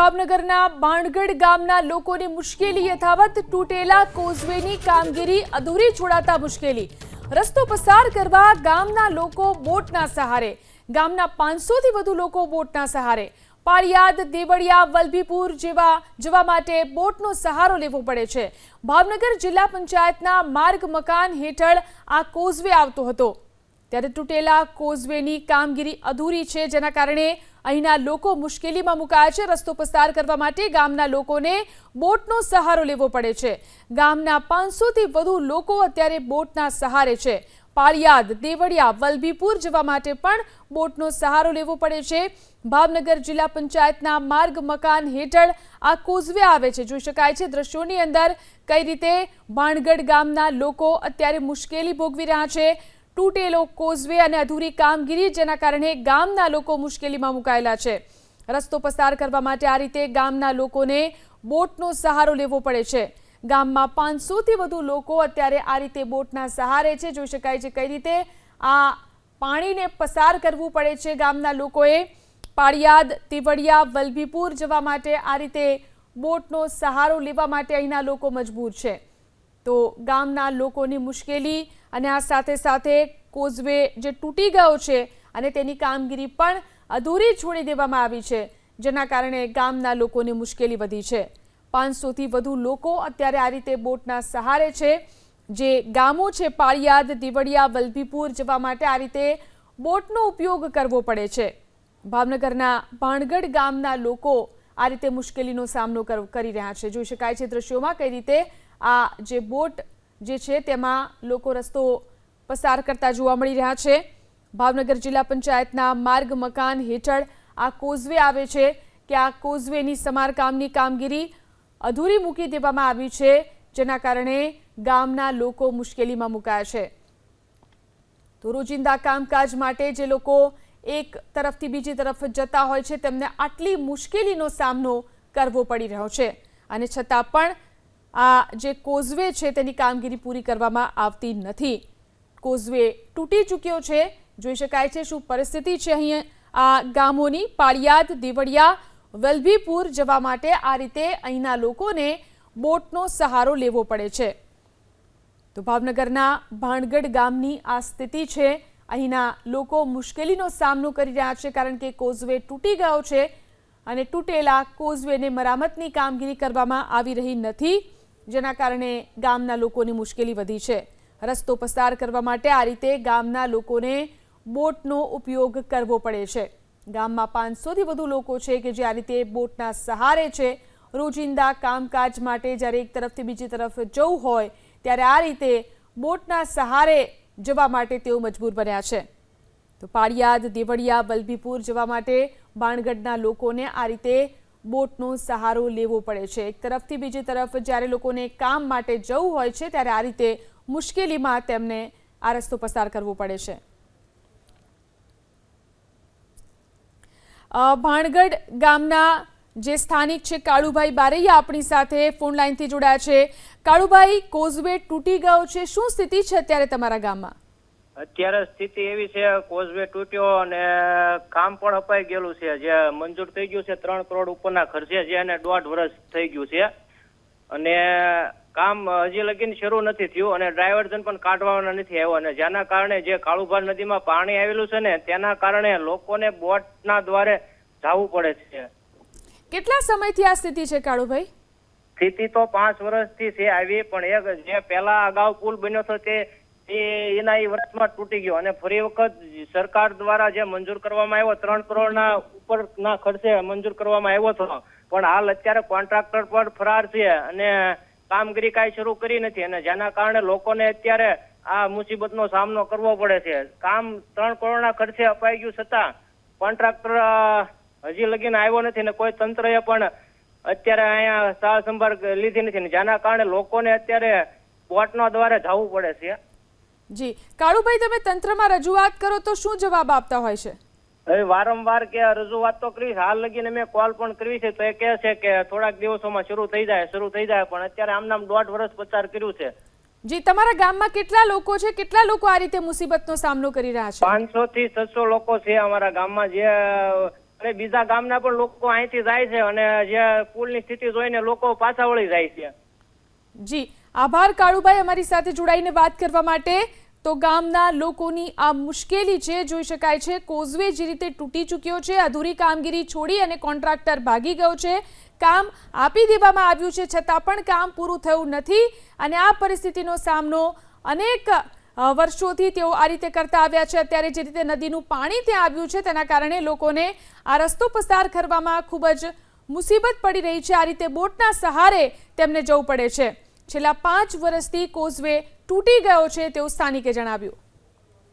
ભાવનગરના બાણગઢ ગામના લોકોની મુશ્કેલી યથાવત તૂટેલા કોઝવેની કામગીરી અધૂરી છોડાતા મુશ્કેલી. રસ્તો પસાર કરવા ગામના લોકો બોટના સહારે. ગામના પાંચસોથી વધુ લોકો બોટના સહારે. પાળિયાદ, દેવળિયા, વલભીપુર જેવા જવા માટે બોટનો સહારો લેવો પડે છે. ભાવનગર જિલ્લા પંચાયતના માર્ગ મકાન હેઠળ આ કોઝવે આવતો હતો. ત્યારે તૂટેલા કોઝવેની કામગીરી અધૂરી છે, જેના કારણે અહીંના લોકો મુશ્કેલીમાં મુકાયા છે. રસ્તો પસાર કરવા માટે ગામના લોકોને બોટનો સહારો લેવો પડે છે. ગામના પાંચસોથી વધુ લોકો અત્યારે બોટના સહારે છે. પાળિયાદ, દેવળિયા, વલભીપુર જવા માટે પણ બોટનો સહારો લેવો પડે છે. ભાવનગર જિલ્લા પંચાયતના માર્ગ મકાન હેઠળ આ કોઝવે આવે છે. જોઈ શકાય છે દ્રશ્યોની અંદર કઈ રીતે ભાણગઢ ગામના લોકો અત્યારે મુશ્કેલી ભોગવી રહ્યા છે. તૂટેલો કોઝવે અને અધૂરી કામગીરી જેના કારણે ગામના લોકો મુશ્કેલીમાં મુકાયેલા છે. રસ્તો પસાર કરવા માટે આ રીતે ગામના લોકોને બોટનો સહારો લેવો પડે છે. ગામમાં પાંચસોથી વધુ લોકો અત્યારે આ રીતે બોટના સહારે છે. જોઈ શકાય છે કઈ રીતે આ પાણીને પસાર કરવું પડે છે ગામના લોકોએ. પાળિયાદ, તિવડિયા, વલભીપુર જવા માટે આ રીતે બોટનો સહારો લેવા માટે અહીંના લોકો મજબૂર છે. તો ગામના લોકોની મુશ્કેલી અને આ સાથે સાથે કોઝવે જે તૂટી ગયો છે અને તેની કામગીરી પણ અધૂરી છોડી દેવામાં આવી છે, જેના કારણે ગામના લોકોની મુશ્કેલી વધી છે. પાંચસોથી વધુ લોકો અત્યારે આ રીતે બોટના સહારે છે, જે ગામો છે પાળિયાદ દીવડિયા વલભીપુર જવા માટે આ રીતે બોટનો ઉપયોગ કરવો પડે છે. ભાવનગરના ભાણગઢ ગામના લોકો આ રીતે મુશ્કેલીનો સામનો કર- કરી રહ્યા છે. જોઈ શકાય છે દ્રશ્યોમાં કઈ રીતે આ જે બોટ જે છે તેમાં લોકો રસ્તો પસાર કરતા જોવા મળી રહ્યા છે. ભાવનગર જિલ્લા પંચાયતના માર્ગ મકાન હેઠળ આ કોઝવે આવે છે કે આ કોઝવેની સમારકામની કામગીરી અધૂરી મૂકી દેવામાં આવી છે, જેના કારણે ગામના લોકો મુશ્કેલીમાં મુકાયા છે. તો રોજિંદા કામકાજ માટે જે લોકો એક તરફથી બીજી તરફ જતા હોય છે, તેમને આટલી મુશ્કેલીનો સામનો કરવો પડી રહ્યો છે. અને છતાં પણ આ જે કોઝવે છે તેની કામગીરી પૂરી કરવામાં આવતી નથી. કોઝવે તૂટી ચૂક્યો છે. જોઈ શકાય છે શું પરિસ્થિતિ છે અહીં આ ગામોની પાળિયાદ, દેવળિયા, વલભીપુર જવા માટે આ રીતે અહીંના લોકોને બોટનો સહારો લેવો પડે છે. તો ભાવનગરના ભાણગઢ ગામની આ સ્થિતિ છે. અહીંના લોકો મુશ્કેલીનો સામનો કરી રહ્યા છે કારણ કે કોઝવે તૂટી ગયો છે અને તૂટેલા કોઝવેને મરામતની કામગીરી કરવામાં આવી રહી નથી. જેના કારણે ગામના લોકોની મુશ્કેલી વધી છે. રસ્તો પસાર કરવા માટે આ રીતે ગામના લોકોને બોટનો ઉપયોગ કરવો પડે છે. ગામમાં પાંચસોથી વધુ લોકો છે કે જે આ રીતે બોટના સહારે છે. રોજિંદા કામકાજ માટે જ્યારે એક તરફથી બીજી તરફ જવું હોય, ત્યારે આ રીતે બોટના સહારે જવા માટે તેઓ મજબૂર બન્યા છે. તો પાળિયાદ, દેવળિયા, વલભીપુર જવા માટે બાણગઢના લોકોને આ રીતે બોટનો સહારો લેવો પડે છે. એક તરફથી બીજી તરફ જ્યારે લોકોને કામ માટે જવું હોય છે, ત્યારે આ રીતે મુશ્કેલીમાં તેમને આ રસ્તો પસાર કરવો પડે છે. ભાણગઢ ગામના જે સ્થાનિક છે, કાળુભાઈ બારૈયા આપણી સાથે ફોન લાઈનથી જોડાયા છે. કાળુભાઈ, કોઝવે તૂટી ગયો છે. શું સ્થિતિ છે અત્યારે તમારા ગામમાં? અત્યારે સ્થિતિ એવી છે કોઝવે તૂટ્યો અને કામ પણ અપાઈ ગયેલું છે. જે મંજૂર થઈ ગયું છે ત્રણ કરોડ ઉપરના ખર્ચે છે અને દોઢ વર્ષ થઈ ગયું છે. અને કામ હજી લગીન શરૂ નથી થયું અને ડ્રાઈવરજન પણ કાઢવાના નથી આવ્યો. અને જેના કારણે જે કાળુભાર નદીમાં પાણી આવેલું છે ને તેના કારણે લોકોને બોટના દ્વારે જવું પડે છે. કેટલા સમયથી આ સ્થિતિ છે કાળુભાઈ? સ્થિતિ તો પાંચ વર્ષથી છે આવી પણ એક જે પેલા અગાઉ પુલ બન્યો હતો તે એના એ વર્ષમાં તૂટી ગયો અને ફરી વખત સરકાર દ્વારા જે મંજૂર કરવામાં આવ્યો, ત્રણ કરોડના ઉપરના ખર્ચે મંજૂર કરવામાં આવ્યો હતો. પણ હાલ અત્યારે કોન્ટ્રાક્ટર પર ફરાર છે અને કામગીરી કાંઈ શરૂ કરી નથી અને જેના કારણે લોકોને અત્યારે આ મુસીબતનો સામનો કરવો પડે છે. કામ ત્રણ કરોડના ખર્ચે અપાઈ ગયું છતાં કોન્ટ્રાક્ટર હજી લગીને આવ્યો નથી ને કોઈ તંત્રએ પણ અત્યારે અહીંયા સાર સંભાળ લીધી નથી ને જેના કારણે લોકોને અત્યારે બોટના દ્વારા જવું પડે છે. જી. કાળુભાઈ તમે તંત્રમાં રજૂઆત કરો તો શું જવાબ આપતા હોય છે? હવે વારંવાર કે રજૂઆત તો કરી હાલ લગીને મેં કોલ પણ કરી છે તો એ કહે છે કે થોડાક દિવસોમાં શરૂ થઈ જાય શરૂ થઈ જાય પણ અત્યારે આમ નામ દોઢ વર્ષ પસાર કર્યું છે. જી તમારા ગામમાં કેટલા લોકો છે? કેટલા લોકો આ રીતે મુસીબતનો સામનો કરી રહ્યા છે? પાંચસો થી છસો લોકો છે અમારા ગામમાં જે અને બીજા ગામના પણ લોકો અહીંથી જાય છે અને જે પુલની સ્થિતિ જોઈને લોકો પાછા વળી જાય છે. જી. આભાર કાળુભાઈ અમારી સાથે જોડાઈને વાત કરવા માટે. તો ગામના લોકોની આ મુશ્કેલી છે, જોઈ શકાય છે, કોઝવે જે રીતે તૂટી ચૂક્યો છે, અધૂરી કામગીરી છોડી અને કોન્ટ્રાક્ટર ભાગી ગયો છે. કામ આપી દેવામાં આવ્યું છે, છતાં પણ કામ પૂરું થયું નથી અને આ પરિસ્થિતિનો સામનો અનેક વર્ષોથી તેઓ આ રીતે કરતા આવ્યા છે. અત્યારે જે રીતે નદીનું પાણી ત્યાં આવ્યું છે, તેના કારણે લોકોને આ રસ્તો પસાર કરવામાં ખૂબ જ મુસીબત પડી રહી છે. આ રીતે બોટના સહારે તેમને જવું પડે છે. છેલ્લા પાંચ વર્ષથી કોઝવે તૂટી ગયો છે તેવું સ્થાનિકે જણાવ્યું.